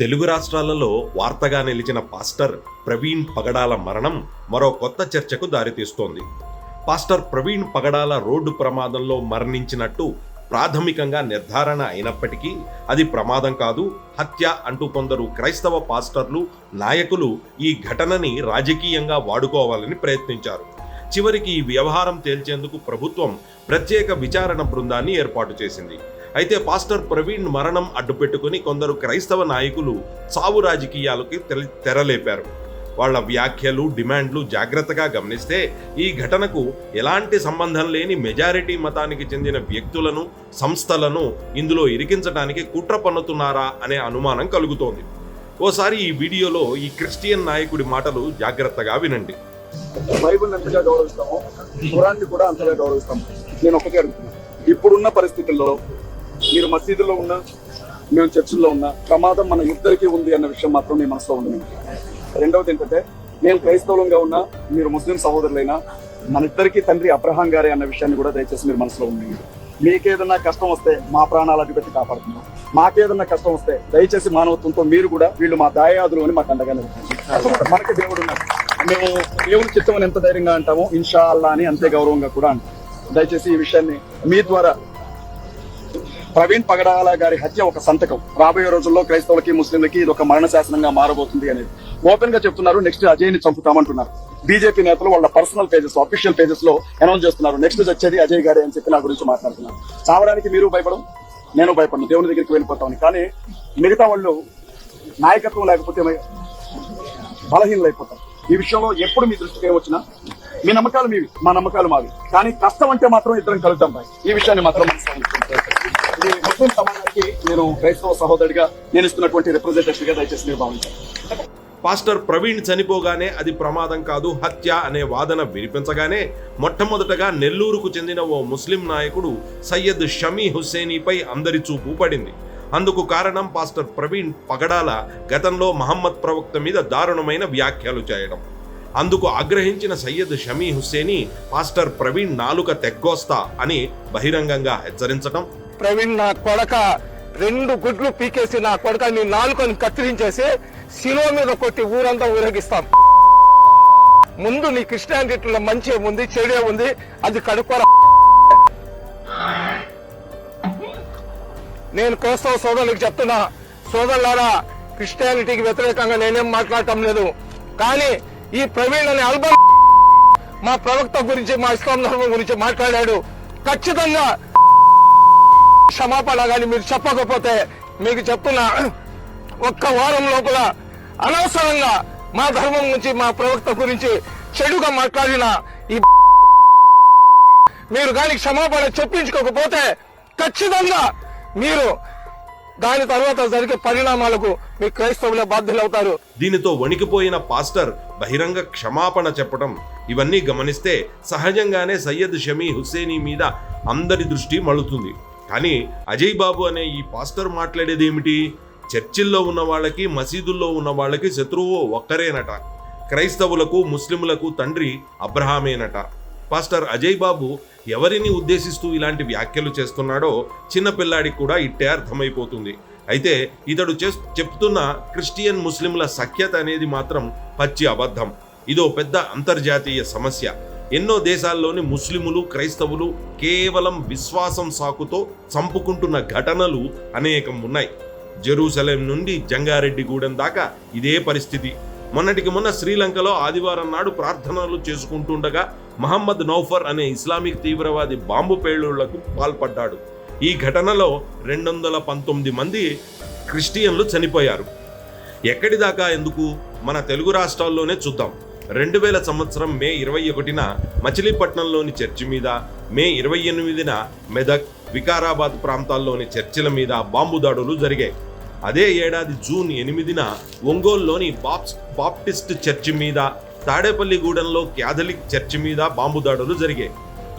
తెలుగు రాష్ట్రాలలో వార్తగా నిలిచిన పాస్టర్ ప్రవీణ్ పగడాల మరణం మరో కొత్త చర్చకు దారితీస్తోంది. పాస్టర్ ప్రవీణ్ పగడాల రోడ్డు ప్రమాదంలో మరణించినట్టు ప్రాథమికంగా నిర్ధారణ అయినప్పటికీ అది ప్రమాదం కాదు హత్య అంటూ కొందరు క్రైస్తవ పాస్టర్లు నాయకులు ఈ ఘటనని రాజకీయంగా వాడుకోవాలని ప్రయత్నించారు. చివరికి ఈ వ్యవహారం తేల్చేందుకు ప్రభుత్వం ప్రత్యేక విచారణ బృందాన్ని ఏర్పాటు చేసింది. అయితే పాస్టర్ ప్రవీణ్ మరణం అడ్డుపెట్టుకుని కొందరు క్రైస్తవ నాయకులు చావు రాజకీయాలకి తెరలేపారు. వాళ్ళ వ్యాఖ్యలు డిమాండ్లు జాగ్రత్తగా గమనిస్తే ఈ ఘటనకు ఎలాంటి సంబంధం లేని మెజారిటీ మతానికి చెందిన వ్యక్తులను సంస్థలను ఇందులో ఇరికించడానికి కుట్ర పన్నుతున్నారా అనే అనుమానం కలుగుతోంది. ఓసారి ఈ వీడియోలో ఈ క్రిస్టియన్ నాయకుడి మాటలు జాగ్రత్తగా వినండి. బైబిల్ ఎంతగా గౌరవిస్తామో కూడా అంతగా గౌరవిస్తాము. నేను ఒకటే అడుగుతున్నాను ఇప్పుడున్న పరిస్థితుల్లో మీరు మసీదులో ఉన్నా మేము చర్చిల్లో ఉన్నా ప్రమాదం మన ఇద్దరికీ ఉంది అన్న విషయం మాత్రం మీ మనసులో ఉంది. రెండవది ఏంటంటే నేను క్రైస్తవులంగా ఉన్నా మీరు ముస్లిం సహోదరులైనా మన ఇద్దరికీ తండ్రి అబ్రహాం గారే అన్న విషయాన్ని కూడా దయచేసి మీరు మనసులో ఉంది మీకేదన్నా కష్టం వస్తే మా ప్రాణాలు అడ్డుపెట్టి కాపాడుతున్నాం. మాకేదన్నా కష్టం వస్తే దయచేసి మానవత్వంతో మీరు కూడా వీళ్ళు మా దాయాదులు అని మాకు అండగానే మనకి దేవుడు ఉన్నారు మేము దేవుని చిత్తం ఎంత ధైర్యంగా అంటామో ఇన్షా అల్లా అని అంతే గౌరవంగా కూడా అంటాం. దయచేసి ఈ విషయాన్ని మీ ద్వారా ప్రవీణ్ పగడాల గారి హత్య ఒక సంతకం. రాబోయే రోజుల్లో క్రైస్తవులకి ముస్లింలకి ఇది ఒక మరణ శాసనంగా మారబోతుంది అనేది. ఓపెన్గా చెప్తున్నారు నెక్స్ట్ అజయ్ని చంపుతామంటున్నారు బీజేపీ నేతలు వాళ్ళ పర్సనల్ పేజెస్ అఫీషియల్ పేజెస్లో అనౌన్స్ చేస్తున్నారు. నెక్స్ట్ వచ్చేది అజయ్ గారి అని చెప్పి నా గురించి మాట్లాడుతున్నారు. చావడానికి మీరు భయపడం నేను భయపడను. దేవుని దగ్గరికి వెళ్ళిపోతామని. కానీ మిగతా వాళ్ళు నాయకత్వం లేకపోతే బలహీనలైపోతారు. ఈ విషయంలో ఎప్పుడు మీ దృష్టికి వచ్చినా మీ నమ్మకాలు మీవి మా నమ్మకాలు మావి. కానీ కష్టం అంటే మాత్రం ఇద్దరం కలుద్దాం బాయ్. ఈ విషయాన్ని మాత్రం ముస్లిం సమాజానికి నేను క్రైస్తవ సహోదరుడిగా నేను ఇస్తున్నటువంటి రిప్రజెంటేషన్గా దయచేసి మీరు భావించాను పాస్టర్ ప్రవీణ్ చనిపోగానే అది ప్రమాదం కాదు హత్య అనే వాదన వినిపించగానే మొట్టమొదటగా నెల్లూరుకు చెందిన ఓ ముస్లిం నాయకుడు సయ్యద్ షమీ హుస్సేనీపై అందరి చూపు పడింది. అందుకు కారణం పాస్టర్ ప్రవీణ్ పగడాల గతంలో మహమ్మద్ ప్రవక్త మీద దారుణమైన వ్యాఖ్యలు చేయడం. అందుకు ఆగ్రహించిన సయ్యద్ షమీ హుస్సేని పాస్టర్ ప్రవీణ్ నాలుక తెగ్గోస్తా అని బహిరంగంగా హెచ్చరించటం ప్రవీణ్ నా కొడక రెండు గుడ్లు పీకేసి నా కొడక నీ నాలుకని కత్తిరించేసి శిలో మీద కొట్టి ఊరంతా ఊరేగిస్తాం. ముందు నీ క్రిస్టియానిటీలో మంచి ఉంది చెడే ఉంది అది కడుక్కోరా నేను క్రైస్తవ సోదరులకు చెప్తున్నా సోదరులారా క్రిస్టియానిటీకి వ్యతిరేకంగా నేనేం మాట్లాడటం లేదు. కానీ ఈ ప్రవీణ్ అనే అల్బం మా ప్రవక్త గురించి మా ఇస్లాం ధర్మం గురించి మాట్లాడాడు. ఖచ్చితంగా క్షమాపణ కానీ మీరు చెప్పకపోతే మీకు చెప్తున్నా ఒక్క వారం లోపల అనవసరంగా మా ధర్మం నుంచి మా ప్రవక్త గురించి చెడుగా మాట్లాడిన ఈ మీరు కానీ క్షమాపణ చెప్పించుకోకపోతే ఖచ్చితంగా మీరు దాని తర్వాత జరిగే పరిణామాలకు మీ క్రైస్తవులే బాధ్యులవుతారు. దీనితో వణికిపోయిన పాస్టర్ బహిరంగ క్షమాపణ చెప్పడం ఇవన్నీ గమనిస్తే సహజంగానే సయ్యద్ షమీ హుస్సేనీ మీద అందరి దృష్టి మళ్ళుతుంది. కానీ అజయ్ బాబు అనే ఈ పాస్టర్ మాట్లాడేదేమిటి చర్చిల్లో ఉన్న వాళ్ళకి మసీదుల్లో ఉన్న వాళ్ళకి శత్రువు ఒక్కరేనట. క్రైస్తవులకు ముస్లింలకు తండ్రి అబ్రహామేనట. పాస్టర్ అజయ్ బాబు ఎవరిని ఉద్దేశిస్తూ ఇలాంటి వ్యాఖ్యలు చేస్తున్నాడో చిన్నపిల్లాడికి కూడా ఇట్టే అర్థమైపోతుంది. అయితే ఇతడు చే చెప్తున్న క్రిస్టియన్ ముస్లింల సఖ్యత అనేది మాత్రం పచ్చి అబద్ధం. ఇదో పెద్ద అంతర్జాతీయ సమస్య. ఎన్నో దేశాల్లోని ముస్లిములు క్రైస్తవులు కేవలం విశ్వాసం సాకుతో చంపుకుంటున్న ఘటనలు అనేకం ఉన్నాయి. జెరూసలేం నుండి జంగారెడ్డిగూడెం దాకా ఇదే పరిస్థితి. మొన్నటికి మొన్న శ్రీలంకలో ఆదివారం నాడు ప్రార్థనలు చేసుకుంటుండగా మహమ్మద్ నౌఫర్ అనే ఇస్లామిక్ తీవ్రవాది బాంబు పేలుళ్ళకు పాల్పడ్డాడు. ఈ ఘటనలో రెండు వందల పంతొమ్మిది మంది క్రిస్టియన్లు చనిపోయారు. ఎక్కడి దాకా ఎందుకు? మన తెలుగు రాష్ట్రాల్లోనే చూద్దాం. రెండు వేల సంవత్సరం మే ఇరవై ఒకటిన మచిలీపట్నంలోని చర్చి మీద మే ఇరవై ఎనిమిదిన మెదక్ వికారాబాద్ ప్రాంతాల్లోని చర్చిల మీద బాంబు దాడులు జరిగాయి. అదే ఏడాది జూన్ ఎనిమిదిన ఒంగోలులోని బాప్స్ బాప్టిస్ట్ చర్చి మీద తాడేపల్లిగూడెంలో క్యాథలిక్ చర్చి మీద బాంబు దాడులు జరిగాయి.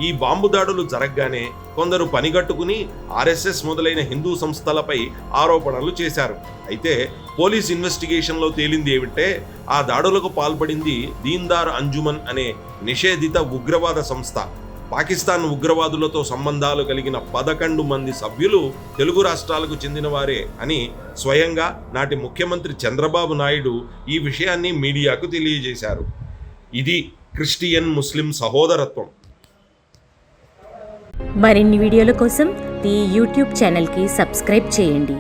ఈ బాంబు దాడులు జరగగానే కొందరు పనిగట్టుకుని ఆర్ఎస్ఎస్ మొదలైన హిందూ సంస్థలపై ఆరోపణలు చేశారు. అయితే పోలీస్ ఇన్వెస్టిగేషన్లో తేలింది ఏమిటంటే ఆ దాడులకు పాల్పడింది దీన్దార్ అంజుమన్ అనే నిషేధిత ఉగ్రవాద సంస్థ. పాకిస్తాన్ ఉగ్రవాదులతో సంబంధాలు కలిగిన పదకొండు మంది సభ్యులు తెలుగు రాష్ట్రాలకు చెందినవారే అని స్వయంగా నాటి ముఖ్యమంత్రి చంద్రబాబు నాయుడు ఈ విషయాన్ని మీడియాకు తెలియజేశారు. ఇది క్రిస్టియన్ ముస్లిం సహోదరత్వం. మరిన్ని వీడియోల కోసం ఈ యూట్యూబ్ ఛానల్కి సబ్స్క్రైబ్ చేయండి.